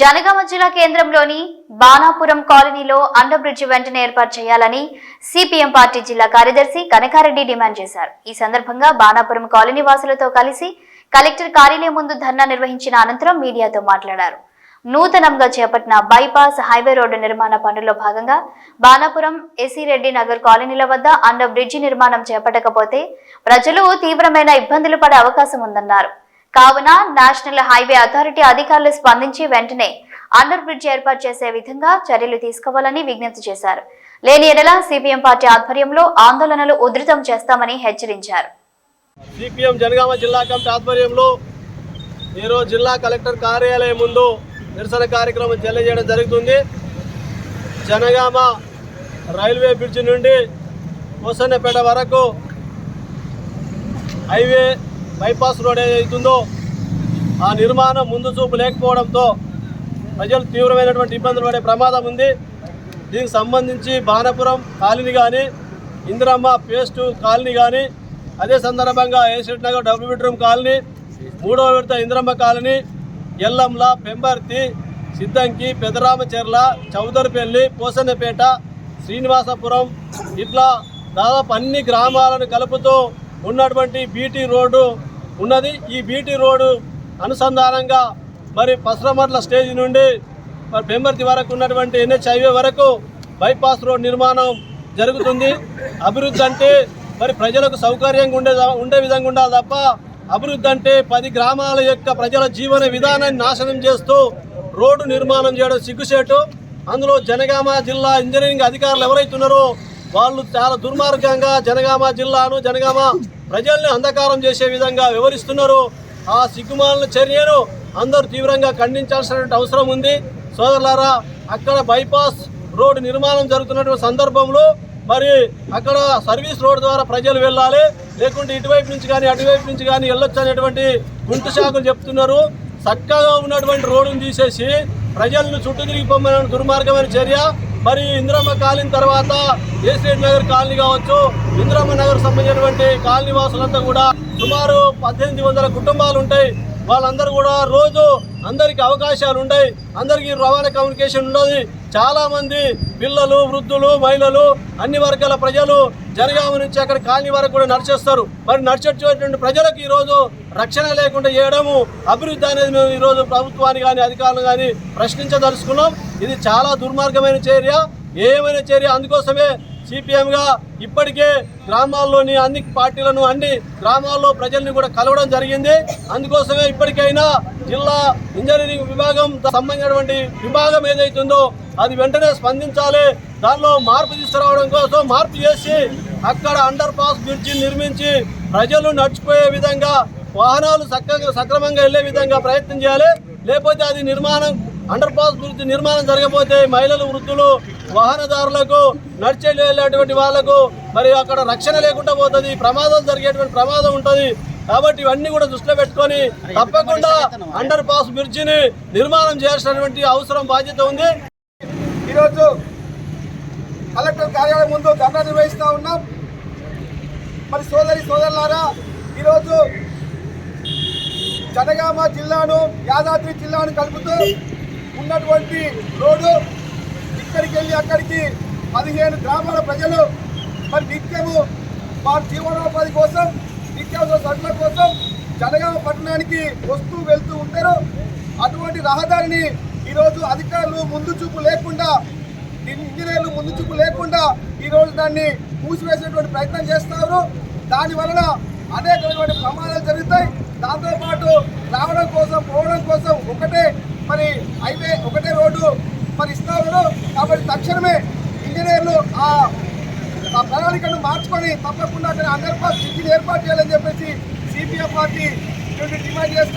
జనగామ జిల్లా కేంద్రంలోని బాణాపురం కాలనీలో అండర్ బ్రిడ్జి వెంటనే ఏర్పాటు చేయాలని సిపిఎం పార్టీ జిల్లా కార్యదర్శి కనకారెడ్డి డిమాండ్ చేశారు. ఈ సందర్భంగా బాణాపురం కాలనీ వాసులతో కలిసి కలెక్టర్ కార్యాలయం ముందు ధర్నా నిర్వహించిన అనంతరం మీడియాతో మాట్లాడారు. నూతనంగా చేపట్టిన బైపాస్ హైవే రోడ్డు నిర్మాణ పనుల్లో భాగంగా బాణాపురం ఎసిరెడ్డి నగర్ కాలనీల వద్ద అండర్ బ్రిడ్జి నిర్మాణం చేపట్టకపోతే ప్రజలు తీవ్రమైన ఇబ్బందులు పడే అవకాశం ఉందన్నారు. కావున నేషనల్ హైవే అథారిటీ అధికారులు స్పందించి వెంటనే అండర్ బ్రిడ్జ్ ఏర్పాటు చేసే విధంగా చర్యలు తీసుకోవాలని విజ్ఞప్తి చేశారు. లేని ఎడల సిపిఎం పార్టీ ఆధ్వర్యంలో ఆందోళనలు ఉధృతం చేస్తామని హెచ్చరించారు. సిపిఎం జనగామ జిల్లా కమిటీ ఆధ్వర్యంలో ఈరోజు జిల్లా కలెక్టర్ కార్యాలయం ముందు నిరసన కార్యక్రమం తెలియజేయడం జరుగుతుంది. జనగామ రైల్వే బ్రిడ్జి నుండి కోసన్నపేట వరకు హైవే బైపాస్ రోడ్ ఏదైతుందో ఆ నిర్మాణం ముందు చూపు లేకపోవడంతో ప్రజలు తీవ్రమైనటువంటి ఇబ్బందులు పడే ప్రమాదం ఉంది. దీనికి సంబంధించి బాణపురం కాలనీ కానీ ఇందిరమ్మ పేస్ట్ కాలనీ కానీ అదే సందర్భంగా Aset Nagar double bedroom colony మూడవ విడత ఇందిరమ్మ కాలనీ ఎల్లంల పెంబర్తి సిద్దంకి పెదరామచెర్ల చౌదరిపల్లి పోసన్నపేట శ్రీనివాసపురం ఇట్లా దాదాపు అన్ని గ్రామాలను కలుపుతూ ఉన్నటువంటి బీటీ రోడ్డు ఉన్నది. ఈ బీటీ రోడ్డు అనుసంధానంగా మరి పసరమర్ల స్టేజ్ నుండి మరి పెంబర్తి వరకు ఉన్నటువంటి ఎన్హెచ్ హైవే వరకు బైపాస్ రోడ్ నిర్మాణం జరుగుతుంది. అభివృద్ధి అంటే మరి ప్రజలకు సౌకర్యంగా ఉండే ఉండే విధంగా ఉండాలి తప్ప అభివృద్ధి అంటే పది గ్రామాల యొక్క ప్రజల జీవన విధానాన్ని నాశనం చేస్తూ రోడ్డు నిర్మాణం చేయడం సిగ్గుసేటు అందులో జనగామ జిల్లా ఇంజనీరింగ్ అధికారులు ఎవరైతే ఉన్నారో వాళ్ళు చాలా దుర్మార్గంగా జనగామ జిల్లాను జనగామ ప్రజల్ని అంధకారం చేసే విధంగా వివరిస్తున్నారు. ఆ సిగ్గుమాలను చర్యను అందరూ తీవ్రంగా ఖండించాల్సిన అవసరం ఉంది. సోదరులారా అక్కడ బైపాస్ రోడ్డు నిర్మాణం జరుగుతున్నటువంటి సందర్భంలో మరి అక్కడ సర్వీస్ రోడ్ ద్వారా ప్రజలు వెళ్ళాలి. లేకుంటే ఇటువైపు నుంచి కానీ అటువైపు నుంచి కానీ వెళ్ళొచ్చు అనేటువంటి గుంటు శాఖలు చెప్తున్నారు. చక్కగా ఉన్నటువంటి రోడ్డును తీసేసి ప్రజలను చుట్టూ తిరిగి పొమ్మని దుర్మార్గమైన చర్య. మరి ఇందిరమ్మ కాలనీ తర్వాత ఏసీ నగర్ కాలనీ కావచ్చు ఇందిరమ్మ నగర్ సంబంధించినటువంటి కాలనీ వాసులంతా కూడా సుమారు పద్దెనిమిది వందల కుటుంబాలు ఉంటాయి. వాళ్ళందరూ కూడా రోజు అందరికి అవకాశాలు ఉంటాయి. అందరికీ రవాణా కమ్యూనికేషన్ ఉండదు. చాలామంది పిల్లలు వృద్ధులు మహిళలు అన్ని వర్గాల ప్రజలు జనగామ నుంచి అక్కడ కాలనీ వరకు కూడా నడిచేస్తారు. మరి నడిచేటువంటి ప్రజలకు ఈరోజు రక్షణ లేకుండా చేయడము అభివృద్ధి అనేది మేము ఈరోజు ప్రభుత్వాన్ని కానీ అధికారులు కానీ ప్రశ్నించదలుచుకున్నాం. ఇది చాలా దుర్మార్గమైన చర్య. ఏమైనా చర్య అందుకోసమే సిపిఎంగా ఇప్పటికే గ్రామాల్లోని అన్ని పార్టీలను అన్ని గ్రామాల్లో ప్రజల్ని కూడా కలవడం జరిగింది. అందుకోసమే ఇప్పటికైనా జిల్లా ఇంజనీరింగ్ విభాగం సంబంధించినటువంటి విభాగం ఏదైతుందో అది వెంటనే స్పందించాలి. దానిలో మార్పు తీసుకురావడం కోసం మార్పు చేసి అక్కడ అండర్ పాస్ బ్రిడ్జి నిర్మించి ప్రజలు నడిచిపోయే విధంగా వాహనాలు చక్కగా సక్రమంగా వెళ్ళే విధంగా ప్రయత్నం చేయాలి. లేకపోతే అది నిర్మాణం అండర్ పాస్ బ్రిడ్జ్ నిర్మాణం జరగబోతే మహిళలు వృద్ధులు వాహనదారులకు నడిచే వెళ్ళేటువంటి వాళ్ళకు మరి అక్కడ రక్షణ లేకుండా పోతుంది ప్రమాదం జరిగేటువంటి ప్రమాదం ఉంటుంది. కాబట్టి ఇవన్నీ కూడా దృష్టిలో పెట్టుకొని తప్పకుండా అండర్ పాస్ బ్రిడ్జిని నిర్మాణం చేయాల్సినటువంటి అవసరం బాధ్యత ఉంది. ఈరోజు కలెక్టర్ కార్యాలయం ముందు ధర్నా నిర్వహిస్తూ ఉన్నాం. మరి సోదరి సోదరులారా ఈరోజు జనగామ జిల్లాను యాదాద్రి జిల్లాను కలుపుతూ ఉన్నటువంటి రోడ్డు ఇక్కడికి వెళ్ళి అక్కడికి పదిహేను గ్రామాల ప్రజలు మరి నిత్యము వారి జీవనోపాధి కోసం నిత్యావసర సరుకుల కోసం జనగామ పట్టణానికి వస్తూ వెళ్తూ ఉంటారు. అటువంటి రహదారిని ఈరోజు అధికారులు ముందు చూపు లేకుండా ఇంజనీర్లు ముందు చూపు లేకుండా ఈరోజు దాన్ని మూసివేసేటువంటి ప్రయత్నం చేస్తారు దాని వలన అనేకమైనటువంటి ప్రమాదాలు జరుగుతాయి దాంతోపాటు రావడం కోసం పోవడం కోసం ఒకటే మరి హైవే ఒకటే రోడ్డు మరి ఇస్తా కాబట్టి తక్షణమే ఇంజనీర్లు ఆ ఆ ప్రణాళికను మార్చుకొని తప్పకుండా అక్కడ అండర్ పాస్ బ్రిడ్జిని ఏర్పాటు చేయాలని చెప్పేసి సిపిఎం పార్టీ డిమాండ్ చేస్తారు